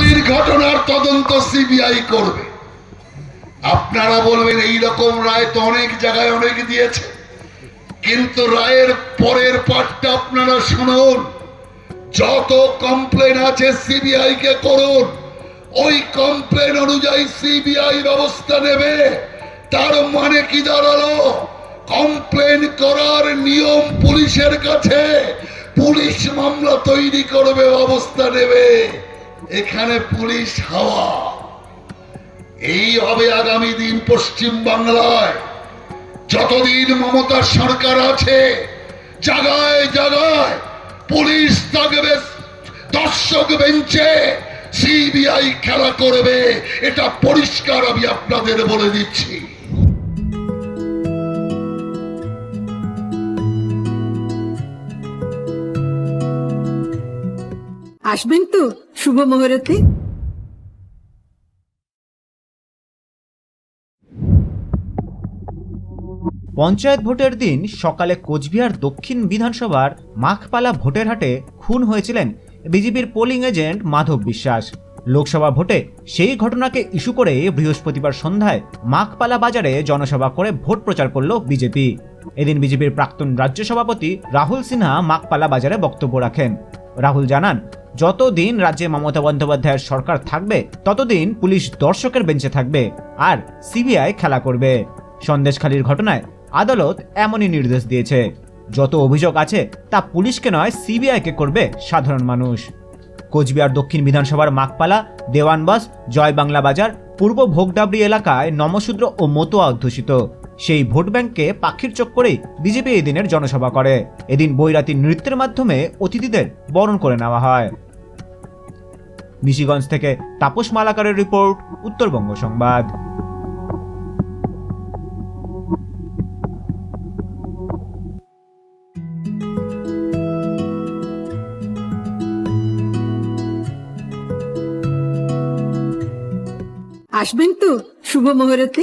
ঘটনার তদন্ত সিবিআই করবে। আপনারা বলবেন এই রকম রায় তো অনেক জায়গায় অনেক দিয়েছে। কিন্তু রায়ের পরের পাঠটা আপনারা শুনুন। যত কমপ্লেন আছে সিবিআই কে করুন। ওই কমপ্লেন অনুযায়ী সিবিআই ব্যবস্থা নেবে। তার মানে কি দাঁড়াল? কমপ্লেন করার নিয়ম পুলিশের কাছে। পুলিশ মামলা তৈরি করবে, ব্যবস্থা নেবে। এখানে পুলিশ হাওয়া। এই হবে আগামী দিন পশ্চিম বাংলায়। যতদিন মমতার সরকার আছে, জাগায় জাগায় পুলিশ থাকবে, দর্শক বেঞ্চে সিবিআই খেলা করবে। এটা পরিষ্কার আমি আপনাদের বলে দিচ্ছি। আসবেন তো, শুভ মুহূর্তে। পঞ্চায়েত ভোটের দিন সকালে কোচবিহার দক্ষিণ বিধানসভার মাখপালা ভোটের হাটে খুন হয়েছিলেন বিজেপির পোলিং এজেন্ট মাধব বিশ্বাস। লোকসভা ভোটে সেই ঘটনাকে ইস্যু করে বৃহস্পতিবার সন্ধ্যায় মাখপালা বাজারে জনসভা করে ভোট প্রচার করল বিজেপি। এদিন বিজেপির প্রাক্তন রাজ্য সভাপতি রাহুল সিনহা মাখপালা বাজারে বক্তব্য রাখেন। রাহুল জানান যতদিন রাজ্যে মমতা বন্দ্যোপাধ্যায়ের সরকার থাকবে, ততদিন পুলিশ দর্শকের বেঞ্চে থাকবে আর সিবিআই খেলা করবে। সন্দেশখালীর ঘটনায় আদালত এমনই নির্দেশ দিয়েছে। যত অভিযোগ আছে, তা পুলিশকে নয়, সিবিআইকে করবে সাধারণ মানুষ। কোচবিহার দক্ষিণ বিধানসভার মাকপালা, দেওয়ানবাস জয় বাংলা বাজার, পূর্ব ভোগডাবরি এলাকায় নমশূদ্র ও মতুয়া অধ্যুষিত। সেই ভোট ব্যাংককে পাখির চোখ করেই বিজেপি এদিনের জনসভা করে। এদিন বৈরাতি নৃত্যের মাধ্যমে অতিথিদের বরণ করে নেওয়া হয়। নিশিগঞ্জ থেকে তাপস মালাকারের রিপোর্ট, উত্তরবঙ্গ সংবাদ। আসবেন তো শুভ মুহূর্তে।